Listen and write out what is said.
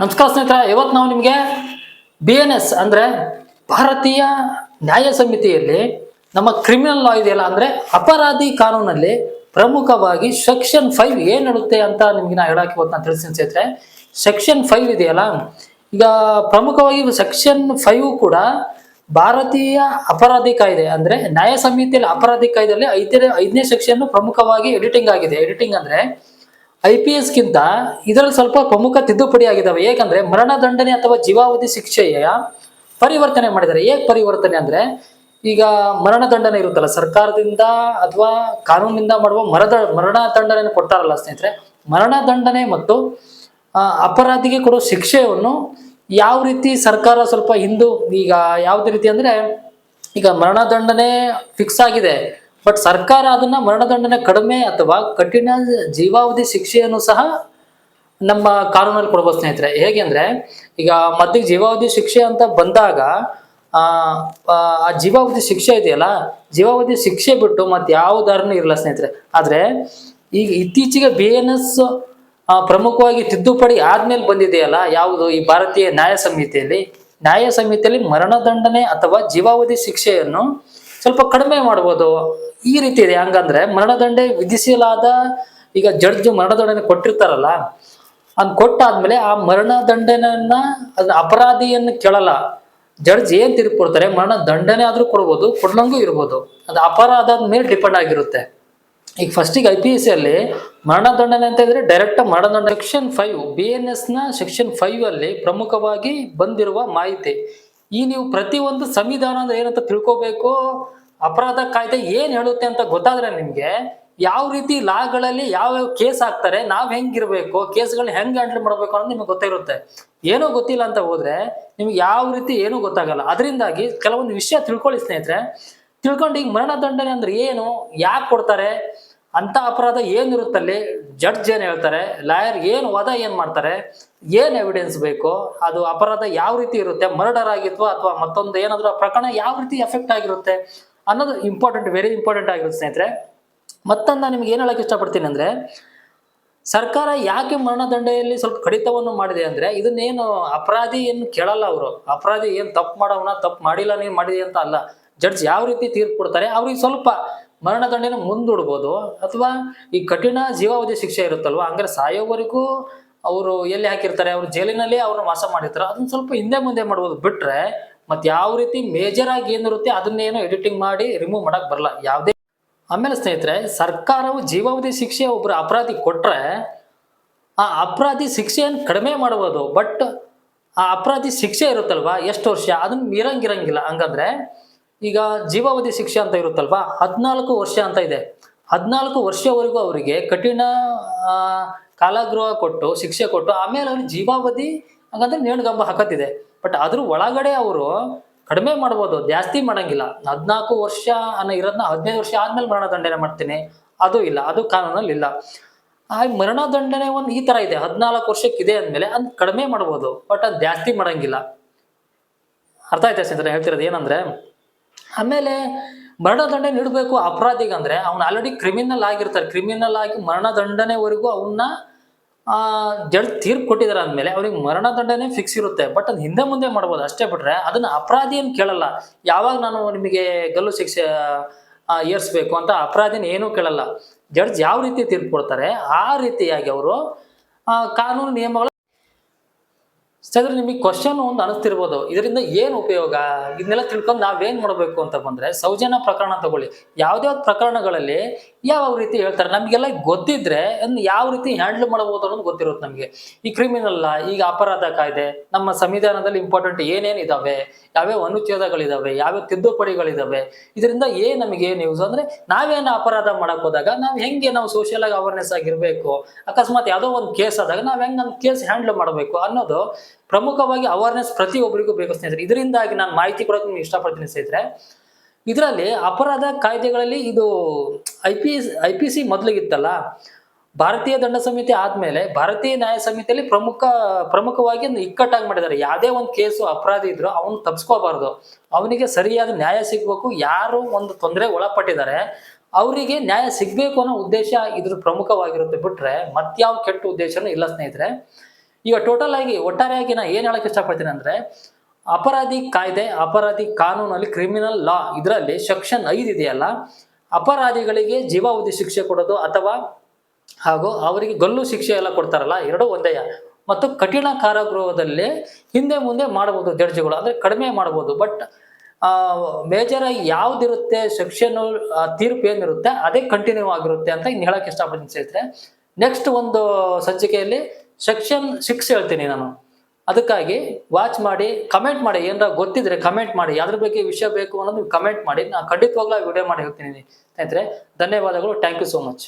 ನಮಸ್ಕಾರ ಸ್ನೇಹಿತರೆ ಇವತ್ತು ನಾವು ನಿಮಗೆ ಬಿ ಎನ್ ಎಸ್ ಅಂದರೆ ಭಾರತೀಯ ನ್ಯಾಯ ಸಮಿತಿಯಲ್ಲಿ ನಮ್ಮ ಕ್ರಿಮಿನಲ್ ಲಾ ಇದೆಯಲ್ಲ ಅಂದರೆ ಅಪರಾಧಿ ಕಾನೂನಲ್ಲಿ ಪ್ರಮುಖವಾಗಿ ಸೆಕ್ಷನ್ ಫೈವ್ ಏನು ಇಡುತ್ತೆ ಅಂತ ನಿಮಗೆ ನಾ ಹೇಳಕ್ಕೆ ಇವತ್ತು ನಾನು ತಿಳಿಸ್ತೀನಿ ಸ್ನೇಹಿತರೆ. ಸೆಕ್ಷನ್ ಫೈವ್ ಇದೆಯಲ್ಲ, ಈಗ ಪ್ರಮುಖವಾಗಿ ಸೆಕ್ಷನ್ ಫೈವ್ ಕೂಡ ಭಾರತೀಯ ಅಪರಾಧಿ ಕಾಯ್ದೆ ಅಂದ್ರೆ ನ್ಯಾಯ ಸಮಿತಿಯಲ್ಲಿ ಅಪರಾಧಿ ಕಾಯ್ದೆಯಲ್ಲಿ ಐದನೇ ಐದನೇ ಸೆಕ್ಷನ್ ಪ್ರಮುಖವಾಗಿ ಎಡಿಟಿಂಗ್ ಆಗಿದೆ. ಎಡಿಟಿಂಗ್ ಅಂದ್ರೆ ಐ ಪಿ ಎಸ್ಗಿಂತ ಇದರಲ್ಲಿ ಸ್ವಲ್ಪ ಪ್ರಮುಖ ತಿದ್ದುಪಡಿ ಆಗಿದ್ದಾವೆ ಏಕೆಂದ್ರೆ ಮರಣದಂಡನೆ ಅಥವಾ ಜೀವಾವಧಿ ಶಿಕ್ಷೆಯ ಪರಿವರ್ತನೆ ಮಾಡಿದ್ದಾರೆ ಹೇಗೆ ಪರಿವರ್ತನೆ ಅಂದ್ರೆ ಈಗ ಮರಣದಂಡನೆ ಇರುತ್ತಲ್ಲ, ಸರ್ಕಾರದಿಂದ ಅಥವಾ ಕಾನೂನಿನಿಂದ ಮಾಡುವ ಮರದ ಮರಣದಂಡನೆ ಕೊಡ್ತಾರಲ್ಲ ಸ್ನೇಹಿತರೆ ಮರಣದಂಡನೆ ಮತ್ತು ಅಪರಾಧಿಗೆ ಕೊಡುವ ಶಿಕ್ಷೆಯನ್ನು ಯಾವ ರೀತಿ ಸರ್ಕಾರ ಸ್ವಲ್ಪ ಹಿಂದೂ ಈಗ ಯಾವುದೇ ರೀತಿ ಅಂದ್ರೆ ಈಗ ಮರಣದಂಡನೆ ಫಿಕ್ಸ್ ಆಗಿದೆ. ಬಟ್ ಸರ್ಕಾರ ಅದನ್ನ ಮರಣದಂಡನೆ ಕಡಿಮೆ ಅಥವಾ ಕಠಿಣ ಜೀವಾವಧಿ ಶಿಕ್ಷೆಯನ್ನು ಸಹ ನಮ್ಮ ಕಾನೂನಲ್ಲಿ ಕೊಡ್ಬೋದು ಸ್ನೇಹಿತರೆ. ಹೇಗೆ ಅಂದ್ರೆ, ಈಗ ಮದ್ದಿಗೆ ಜೀವಾವಧಿ ಶಿಕ್ಷೆ ಅಂತ ಬಂದಾಗ, ಆ ಜೀವಾವಧಿ ಶಿಕ್ಷೆ ಇದೆಯಲ್ಲ, ಜೀವಾವಧಿ ಶಿಕ್ಷೆ ಬಿಟ್ಟು ಮತ್ತೆ ಯಾವ ದಾರನೂ ಇರಲ್ಲ ಸ್ನೇಹಿತರೆ. ಆದ್ರೆ ಈಗ ಇತ್ತೀಚೆಗೆ ಬಿ ಎನ್ ಎಸ್ ಪ್ರಮುಖವಾಗಿ ತಿದ್ದುಪಡಿ ಆದ್ಮೇಲೆ ಬಂದಿದೆಯಲ್ಲ, ಯಾವುದು ಈ ಭಾರತೀಯ ನ್ಯಾಯ ಸಮಿತಿಯಲ್ಲಿ ನ್ಯಾಯ ಸಮಿತಿಯಲ್ಲಿ ಮರಣದಂಡನೆ ಅಥವಾ ಜೀವಾವಧಿ ಶಿಕ್ಷೆಯನ್ನು ಸ್ವಲ್ಪ ಕಡಿಮೆ ಮಾಡ್ಬೋದು. ಈ ರೀತಿ ಇದೆ. ಹಂಗಂದ್ರೆ ಮರಣದಂಡೆ ವಿಧಿಸಲಾದ ಈಗ ಜಡ್ಜ್ ಮರಣದಂಡನೆ ಕೊಟ್ಟಿರ್ತಾರಲ್ಲ ಅದ್ ಕೊಟ್ಟಾದ್ಮೇಲೆ ಆ ಮರಣದಂಡನೆಯನ್ನ ಅದನ್ನ ಅಪರಾಧಿಯನ್ನು ಕೇಳಲ್ಲ. ಜಡ್ಜ್ ಏನ್ ತೀರ್ಪು ಕೊಡ್ತಾರೆ? ಮರಣ ದಂಡನೆ ಆದ್ರೂ ಕೊಡ್ಬೋದು, ಕೊಡ್ಲಂಗೂ ಇರ್ಬೋದು. ಅದು ಅಪರಾಧದ ಮೇಲೆ ಡಿಪೆಂಡ್ ಆಗಿರುತ್ತೆ. ಈಗ ಫಸ್ಟಿಗೆ ಐ ಪಿ ಎಸ್ ಅಲ್ಲಿ ಮರಣದಂಡನೆ ಅಂತ ಇದ್ರೆ ಡೈರೆಕ್ಟ್ ಮರಣದಂಡ ಸೆಕ್ಷನ್ ಫೈವ್ ಬಿ ಎನ್ ಎಸ್ನ ಸೆಕ್ಷನ್ ಫೈವ್ ಅಲ್ಲಿ ಪ್ರಮುಖವಾಗಿ ಬಂದಿರುವ ಮಾಹಿತಿ. ಈ ನೀವು ಪ್ರತಿಯೊಂದು ಸಂವಿಧಾನ ಅಂದ್ರೆ ಏನಂತ ತಿಳ್ಕೋಬೇಕು? ಅಪರಾಧ ಕಾಯ್ದೆ ಏನ್ ಹೇಳುತ್ತೆ ಅಂತ ಗೊತ್ತಾದ್ರೆ ನಿಮ್ಗೆ ಯಾವ ರೀತಿ ಲಾಗಳಲ್ಲಿ ಯಾವ ಯಾವ ಕೇಸ್ ಹಾಕ್ತಾರೆ, ನಾವ್ ಹೆಂಗಿರ್ಬೇಕು, ಕೇಸ್ಗಳನ್ನ ಹೆಂಗ್ ಹ್ಯಾಂಡಲ್ ಮಾಡ್ಬೇಕು ಅನ್ನೋದು ನಿಮ್ಗೆ ಗೊತ್ತಿರುತ್ತೆ. ಏನೋ ಗೊತ್ತಿಲ್ಲ ಅಂತ ಹೋದ್ರೆ ನಿಮ್ಗೆ ಯಾವ ರೀತಿ ಏನೂ ಗೊತ್ತಾಗಲ್ಲ. ಅದರಿಂದಾಗಿ ಕೆಲವೊಂದು ವಿಷಯ ತಿಳ್ಕೊಳ್ಳಿ ಸ್ನೇಹಿತರೆ. ತಿಳ್ಕೊಂಡು ಈಗ ಮರಣದಂಡನೆ ಅಂದ್ರೆ ಏನು? ಯಾಕೆ ಕೊಡ್ತಾರೆ? ಅಂತ ಅಪರಾಧ ಏನಿರುತ್ತಲ್ಲಿ ಜಡ್ಜ್ ಏನು ಹೇಳ್ತಾರೆ ಲಾಯರ್ ಏನು ವಾದ ಏನು ಮಾಡ್ತಾರೆ, ಏನ್ ಎವಿಡೆನ್ಸ್ ಬೇಕು ಅದು ಅಪರಾಧ ಯಾವ ರೀತಿ ಇರುತ್ತೆ ಮರ್ಡರ್ ಆಗಿತ್ತು ಅಥವಾ ಮತ್ತೊಂದು ಏನಾದರೂ ಪ್ರಕರಣ ಯಾವ ರೀತಿ ಎಫೆಕ್ಟ್ ಆಗಿರುತ್ತೆ ಅನ್ನೋದು ಇಂಪಾರ್ಟೆಂಟ್ ವೆರಿ ಇಂಪಾರ್ಟೆಂಟ್ ಆಗಿರುತ್ತೆ ಸ್ನೇಹಿತರೆ. ಮತ್ತೊಂದು ನಿಮ್ಗೆ ಏನು ಹೇಳಕ್ ಇಷ್ಟಪಡ್ತೀನಿ ಅಂದ್ರೆ, ಸರ್ಕಾರ ಯಾಕೆ ಮರಣದಂಡೆಯಲ್ಲಿ ಸ್ವಲ್ಪ ಕಡಿತವನ್ನು ಮಾಡಿದೆ ಅಂದರೆ, ಇದನ್ನೇನು ಅಪರಾಧಿ ಏನು ಕೇಳಲ್ಲ ಅವರು. ಅಪರಾಧಿ ಏನು ತಪ್ಪು ಮಾಡೋವನ ತಪ್ಪು ಮಾಡಿಲ್ಲ ನೀನು ಮಾಡಿದೆ ಅಂತ ಅಲ್ಲ. ಜಡ್ಜ್ ಯಾವ ರೀತಿ ತೀರ್ಪು ಕೊಡ್ತಾರೆ, ಅವ್ರಿಗೆ ಸ್ವಲ್ಪ ಮರಣದಂಡನೆ ಮುಂದೂಡ್ಬೋದು ಅಥವಾ ಈ ಕಠಿಣ ಜೀವಾವಧಿ ಶಿಕ್ಷೆ ಇರುತ್ತಲ್ವ? ಹಂಗಾರೆ ಸಾಯೋವರೆಗೂ ಅವರು ಎಲ್ಲಿ ಹಾಕಿರ್ತಾರೆ? ಅವ್ರು ಜೈಲಿನಲ್ಲಿ ಅವ್ರನ್ನ ವಾಸ ಮಾಡಿರ್ತಾರೆ. ಅದನ್ನ ಸ್ವಲ್ಪ ಹಿಂದೆ ಮುಂದೆ ಮಾಡ್ಬೋದು. ಬಿಟ್ರೆ ಮತ್ತೆ ಯಾವ ರೀತಿ ಮೇಜರ್ ಆಗಿ ಏನಿರುತ್ತೆ ಅದನ್ನೇನೋ ಎಡಿಟಿಂಗ್ ಮಾಡಿ ರಿಮೂವ್ ಮಾಡಕ್ ಬರಲ್ಲ. ಯಾವುದೇ ಆಮೇಲೆ ಸ್ನೇಹಿತರೆ, ಸರ್ಕಾರವು ಜೀವಾವಧಿ ಶಿಕ್ಷೆ ಒಬ್ಬರು ಅಪರಾಧಿ ಕೊಟ್ರೆ ಆ ಅಪರಾಧಿ ಶಿಕ್ಷೆಯನ್ನು ಕಡಿಮೆ ಮಾಡ್ಬೋದು. ಬಟ್ ಆ ಅಪರಾಧಿ ಶಿಕ್ಷೆ ಇರುತ್ತಲ್ವಾ? ಎಷ್ಟು ವರ್ಷ? ಅದನ್ನ ಮೀರಂಗಿರಂಗಿಲ್ಲ ಹಂಗಂದ್ರೆ ಈಗ ಜೀವಾವಧಿ ಶಿಕ್ಷೆ ಅಂತ ಇರುತ್ತಲ್ವಾ? ಹದಿನಾಲ್ಕು ವರ್ಷ ಅಂತ ಇದೆ. ಹದಿನಾಲ್ಕು ವರ್ಷವರೆಗೂ ಅವರಿಗೆ ಕಠಿಣ ಕಾಲಾಗೃಹ ಕೊಟ್ಟು, ಶಿಕ್ಷೆ ಕೊಟ್ಟು, ಆಮೇಲೆ ಅವ್ರಿಗೆ ಜೀವಾವಧಿ ಹಂಗಂದ್ರೆ ನೇಣುಗಂಬ ಹಾಕತ್ತಿದೆ. ಬಟ್ ಅದ್ರ ಒಳಗಡೆ ಅವರು ಕಡಿಮೆ ಮಾಡ್ಬೋದು, ಜಾಸ್ತಿ ಮಾಡಂಗಿಲ್ಲ. ಹದಿನಾಲ್ಕು ವರ್ಷ ಅನ್ನೋ ಇರೋದನ್ನ ಹದಿನೈದು ವರ್ಷ ಆದ್ಮೇಲೆ ಮರಣದಂಡನೆ ಮಾಡ್ತೀನಿ. ಅದು ಇಲ್ಲ, ಅದು ಕಾನೂನಲ್ಲಿ ಇಲ್ಲ. ಆ, ಮರಣದಂಡನೆ ಒಂದು ಈ ತರ ಇದೆ. ಹದಿನಾಲ್ಕು ವರ್ಷಕ್ಕೆ ಇದೆ ಅಂದ್ಮೇಲೆ ಅದ್ ಕಡಿಮೆ ಮಾಡ್ಬೋದು, ಬಟ್ ಅದು ಜಾಸ್ತಿ ಮಾಡಂಗಿಲ್ಲ. ಅರ್ಥ ಆಯ್ತಾ ಸ್ನೇಹಿತರೆ ಹೇಳ್ತಿರೋದು ಏನಂದ್ರೆ ಆಮೇಲೆ ಮರಣದಂಡನೆ ನೀಡಬೇಕು ಅಪರಾಧಿಗೆ ಅಂದ್ರೆ ಅವ್ನು ಆಲ್ರೆಡಿ ಕ್ರಿಮಿನಲ್ ಆಗಿರ್ತಾರೆ ಕ್ರಿಮಿನಲ್ ಆಗಿ ಮರಣದಂಡನೆವರೆಗೂ ಅವನ್ನ, ಆ, ಜಡ್ಜ್ ತೀರ್ಪು ಕೊಟ್ಟಿದ್ದಾರೆ ಅಂದಮೇಲೆ ಅವ್ರಿಗೆ ಮರಣದಂಡನೆ ಫಿಕ್ಸ್ ಇರುತ್ತೆ. ಬಟ್ ಅದು ಹಿಂದೆ ಮುಂದೆ ಮಾಡ್ಬೋದು. ಅಷ್ಟೇ ಬಿಟ್ರೆ ಅದನ್ನ ಅಪರಾಧಿ ಏನು ಕೇಳಲ್ಲ. ಯಾವಾಗ ನಾನು ನಿಮಗೆ ಗಲ್ಲು ಶಿಕ್ಷೆ ಏರ್ಸ್ಬೇಕು ಅಂತ ಅಪರಾಧಿನ ಏನೂ ಕೇಳಲ್ಲ. ಜಡ್ಜ್ ಯಾವ ರೀತಿ ತೀರ್ಪು ಕೊಡ್ತಾರೆ, ಆ ರೀತಿಯಾಗಿ ಅವರು ಕಾನೂನು ನಿಯಮಗಳು ಸ್ನೇಹಿತರೆ ನಿಮಗೆ ಕ್ವಶನ್ ಒಂದು ಅನಿಸ್ತಿರ್ಬೋದು. ಇದರಿಂದ ಏನು ಉಪಯೋಗ? ಇದನ್ನೆಲ್ಲ ತಿಳ್ಕೊಂಡು ನಾವೇನು ಮಾಡಬೇಕು ಅಂತ ಬಂದರೆ ಸೌಜನ್ಯ ಪ್ರಕರಣ ತಗೊಳ್ಳಿ. ಯಾವ್ದೇ ಪ್ರಕರಣಗಳಲ್ಲಿ ಯಾವ ರೀತಿ ಹೇಳ್ತಾರೆ? ನಮಗೆಲ್ಲ ಗೊತ್ತಿದ್ರೆ ಅದನ್ನ ಯಾವ ರೀತಿ ಹ್ಯಾಂಡಲ್ ಮಾಡಬಹುದು ಅನ್ನೋದು ಗೊತ್ತಿರುತ್ತೆ ನಮಗೆ. ಈ ಕ್ರಿಮಿನಲ್ ಈಗ ಅಪರಾಧ ಕಾಯ್ದೆ, ನಮ್ಮ ಸಂವಿಧಾನದಲ್ಲಿ ಇಂಪಾರ್ಟೆಂಟ್ ಏನೇನು ಇದಾವೆ? ಯಾವ್ಯಾವ ಅನುಚ್ಛೇದಗಳಿದಾವೆ? ಯಾವ್ಯಾವ ತಿದ್ದುಪಡಿಗಳಿದಾವೆ? ಇದರಿಂದ ಏನ್ ನಮಗೆ ಏನು ಯೂಸ್ ಅಂದ್ರೆ ನಾವೇನು ಅಪರಾಧ ಮಾಡಕ್ ಹೋದಾಗ ನಾವು ಹೆಂಗೆ ನಾವು ಸೋಷಿಯಲ್ ಆಗಿ ಅವೇರ್ನೆಸ್ ಆಗಿರ್ಬೇಕು? ಅಕಸ್ಮಾತ್ ಯಾವುದೋ ಒಂದು ಕೇಸ್ ಆದಾಗ ನಾವು ಹೆಂಗೆ ನಮ್ಮ ಕೇಸ್ ಹ್ಯಾಂಡಲ್ ಮಾಡಬೇಕು ಅನ್ನೋದು ಪ್ರಮುಖವಾಗಿ ಅವೇರ್ನೆಸ್ ಪ್ರತಿಯೊಬ್ಬರಿಗೂ ಬೇಕು ಸ್ನೇಹಿತರೆ. ಇದರಿಂದಾಗಿ ನಾನು ಮಾಹಿತಿ ಕೊಡೋಕೆ ನಿಮ್ಗೆ ಇಷ್ಟಪಡ್ತೀನಿ ಸ್ನೇಹಿತರೆ. ಇದರಲ್ಲಿ ಅಪರಾಧ ಕಾಯ್ದೆಗಳಲ್ಲಿ ಇದು I P I P C ಮೊದಲಿಗಿತ್ತಲ್ಲ ಭಾರತೀಯ ದಂಡ ಸಮಿತಿ ಆದ್ಮೇಲೆ ಭಾರತೀಯ ನ್ಯಾಯ ಸಮಿತಿಯಲ್ಲಿ ಪ್ರಮುಖ, ಪ್ರಮುಖವಾಗಿ ಇಕ್ಕಟ್ಟಾಗಿ ಮಾಡಿದ್ದಾರೆ. ಯಾವುದೇ ಒಂದು ಕೇಸು ಅಪರಾಧಿ ಇದ್ರು ಅವನು ತಪ್ಪಿಸ್ಕೋಬಾರ್ದು ಅವನಿಗೆ ಸರಿಯಾದ ನ್ಯಾಯ ಸಿಗಬೇಕು, ಯಾರು ಒಂದು ತೊಂದರೆ ಒಳಪಟ್ಟಿದ್ದಾರೆ, ಅವರಿಗೆ ನ್ಯಾಯ ಸಿಗಬೇಕು ಅನ್ನೋ ಉದ್ದೇಶ ಇದ್ರ ಪ್ರಮುಖವಾಗಿರುತ್ತೆ ಬಿಟ್ರೆ ಮತ್ಯಾವ ಕೆಟ್ಟ ಉದ್ದೇಶನೂ ಇಲ್ಲ ಸ್ನೇಹಿತರೆ. ಈಗ ಟೋಟಲ್ ಆಗಿ ಒಟ್ಟಾರೆಯಾಗಿ ನಾ ಏನು ಹೇಳಕ್ ಇಷ್ಟಪಡ್ತೀನಿ ಅಂದ್ರೆ ಅಪರಾಧಿ ಕಾಯ್ದೆ, ಅಪರಾಧಿ ಕಾನೂನಲ್ಲಿ ಕ್ರಿಮಿನಲ್ ಲಾ ಇದರಲ್ಲಿ ಸೆಕ್ಷನ್ ಐದು ಇದೆಯಲ್ಲ, ಅಪರಾಧಿಗಳಿಗೆ ಜೀವಾವಧಿ ಶಿಕ್ಷೆ ಕೊಡೋದು ಅಥವಾ ಹಾಗೂ ಅವರಿಗೆ ಗಲ್ಲು ಶಿಕ್ಷೆ ಎಲ್ಲ ಕೊಡ್ತಾರಲ್ಲ, ಎರಡೂ ಒಂದೇ ಮತ್ತು ಕಠಿಣ ಕಾರಾಗೃಹದಲ್ಲಿ ಹಿಂದೆ ಮುಂದೆ ಮಾಡಬಹುದು ಜಡ್ಜಿಗಳು ಅಂದ್ರೆ ಕಡಿಮೆ ಮಾಡಬಹುದು. ಬಟ್ ಮೇಜರ್ ಆಗಿ ಯಾವ್ದಿರುತ್ತೆ ಸೆಕ್ಷನ್ ತೀರ್ಪು ಏನಿರುತ್ತೆ, ಅದೇ ಕಂಟಿನ್ಯೂ ಆಗಿರುತ್ತೆ ಅಂತ ಇನ್ನು ಹೇಳಕ್ಕೆ ಇಷ್ಟಪಡ್ತೀನಿ ಸ್ನೇಹಿತರೆ. ನೆಕ್ಸ್ಟ್ ಒಂದು ಸಂಚಿಕೆಯಲ್ಲಿ ಸೆಕ್ಷನ್ ಸಿಕ್ಸ್ ಹೇಳ್ತೀನಿ ನಾನು. ಅದಕ್ಕಾಗಿ ವಾಚ್ ಮಾಡಿ ಕಮೆಂಟ್ ಮಾಡಿ, ಏನಾರ ಗೊತ್ತಿದ್ರೆ ಕಮೆಂಟ್ ಮಾಡಿ, ಯಾವ್ದ್ರ ಬಗ್ಗೆ ವಿಷಯ ಬೇಕು ಅನ್ನೋದು ಕಮೆಂಟ್ ಮಾಡಿ ನಾನು ಖಂಡಿತವಾಗ್ಲೂ ವಿಡಿಯೋ ಮಾಡಿ ಹೇಳ್ತೀನಿ. ಸ್ನೇಹಿತರೆ, ಧನ್ಯವಾದಗಳು. Thank you so much